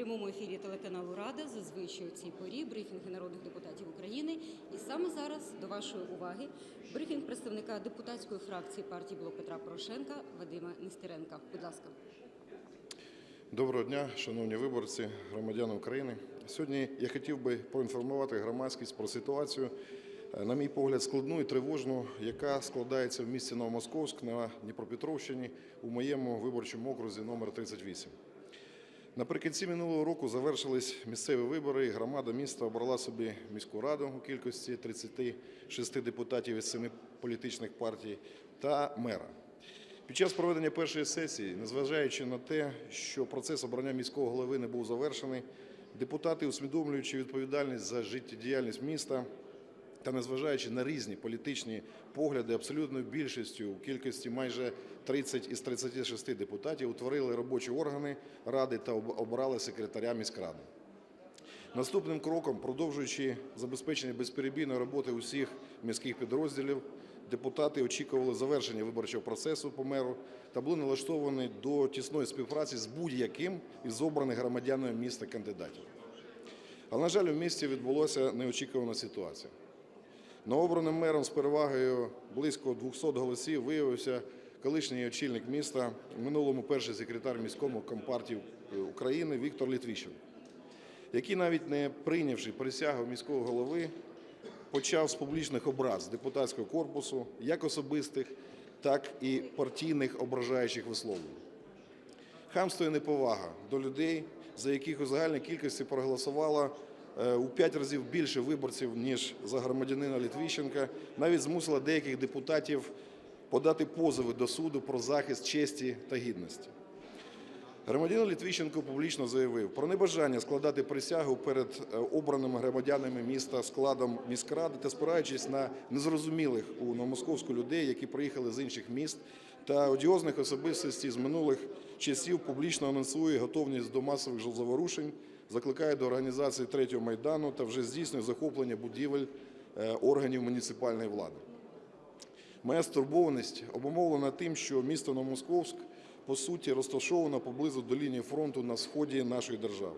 прямому ефірі телеканалу Рада. Зазвичай у цій порі брифінги народних депутатів України. І саме зараз до вашої уваги брифінг представника депутатської фракції партії Блок Петра Порошенка Вадима Нестеренка. Будь ласка. Доброго дня, шановні виборці, громадяни України. Сьогодні я хотів би поінформувати громадськість про ситуацію, е, на мій погляд, складну і тривожну, яка складається в місті Новомосковськ на Дніпропетровщині у моєму виборчому окрузі номер 38. Наприкінці минулого року завершились місцеві вибори, і громада міста обрала собі міську раду у кількості 36 депутатів із семи політичних партій та мера. Під час проведення першої сесії, незважаючи на те, що процес обрання міського голови не був завершений, депутати, усвідомлюючи відповідальність за життєдіяльність міста та незважаючи на різні політичні погляди, абсолютною більшістю у кількості майже 30 із 36 депутатів утворили робочі органи ради та об- обрали секретаря міськради. Наступним кроком, продовжуючи забезпечення безперебійної роботи усіх міських підрозділів, депутати очікували завершення виборчого процесу по меру та були налаштовані до тісної співпраці з будь-яким із обраних громадянами міста кандидатів. Але, на жаль, у місті відбулася неочікувана ситуація. Новообраним мером з перевагою близько 200 голосів виявився колишній очільник міста, минулому перший секретар міському компартії України Віктор Літвіщенко який, навіть не прийнявши присягу міського голови, почав з публічних образ депутатського корпусу, як особистих, так і партійних ображаючих висловлень. Хамство і неповага до людей, за яких у загальній кількості проголосувало е, у п'ять разів більше виборців, ніж за громадянина Літвіщенка, навіть змусила деяких депутатів подати позови до суду про захист честі та гідності. Громадянин Літвіщенко публічно заявив про небажання складати присягу перед е, обраними громадянами міста складом міськради та спираючись на незрозумілих у Новомосковську людей, які приїхали з інших міст, та одіозних особистостей з минулих часів публічно анонсує готовність до масових заворушень, закликає до організації третього майдану та вже здійснює захоплення будівель е, органів муніципальної влади. Моя стурбованість обумовлена тим, що місто Новомосковськ по суті розташовано поблизу до лінії фронту на сході нашої держави.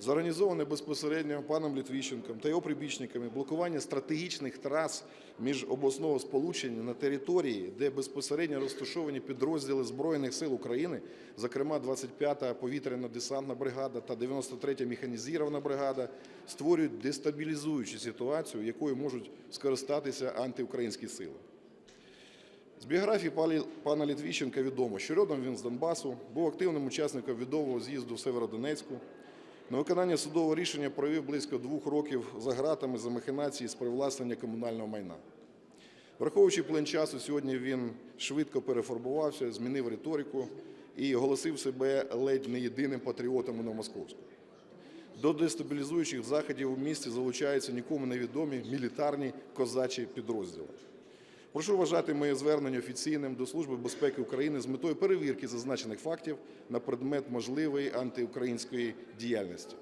Зорганізоване безпосередньо паном Літвіщенком та його прибічниками блокування стратегічних трас між обласного сполучення на території, де безпосередньо розташовані підрозділи Збройних сил України, зокрема 25-та повітряно-десантна бригада та 93-я механізована бригада, створюють дестабілізуючу ситуацію, якою можуть скористатися антиукраїнські сили. З біографії пана Літвіщенка відомо, що родом він з Донбасу, був активним учасником відомого з'їзду в Северодонецьку. На виконання судового рішення провів близько двох років за ґратами за махінації з привласнення комунального майна. Враховуючи плин часу, сьогодні він швидко перефарбувався, змінив риторику і оголосив себе ледь не єдиним патріотом у Новомосковську. До дестабілізуючих заходів у місті залучаються нікому невідомі мілітарні козачі підрозділи. Прошу вважати моє звернення офіційним до Служби безпеки України з метою перевірки зазначених фактів на предмет можливої антиукраїнської діяльності.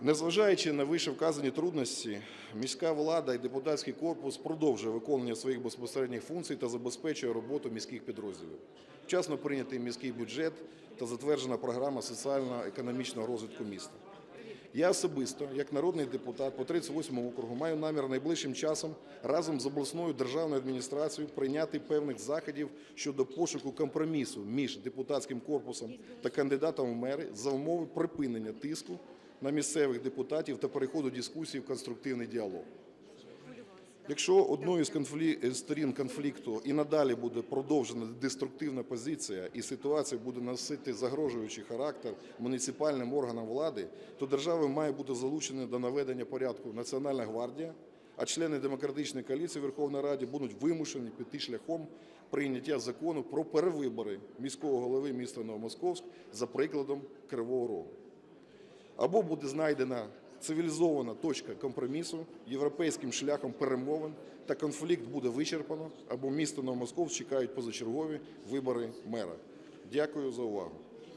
Незважаючи на вище вказані трудності, міська влада і депутатський корпус продовжує виконання своїх безпосередніх функцій та забезпечує роботу міських підрозділів. Вчасно прийнятий міський бюджет та затверджена програма соціально-економічного розвитку міста. Я особисто, як народний депутат по 38 округу, маю намір найближчим часом разом з обласною державною адміністрацією прийняти певних заходів щодо пошуку компромісу між депутатським корпусом та кандидатом в мери за умови припинення тиску на місцевих депутатів та переходу дискусії в конструктивний діалог. Якщо одною з конфлі... сторін конфлікту і надалі буде продовжена деструктивна позиція і ситуація буде носити загрожуючий характер муніципальним органам влади, то держава має бути залучена до наведення порядку Національна гвардія, а члени демократичної коаліції в Верховній Раді будуть вимушені піти шляхом прийняття закону про перевибори міського голови міста Новомосковськ за прикладом Кривого Рогу. Або буде знайдена цивілізована точка компромісу європейським шляхом перемовин та конфлікт буде вичерпано, або місто Новомосковськ чекають позачергові вибори мера. Дякую за увагу.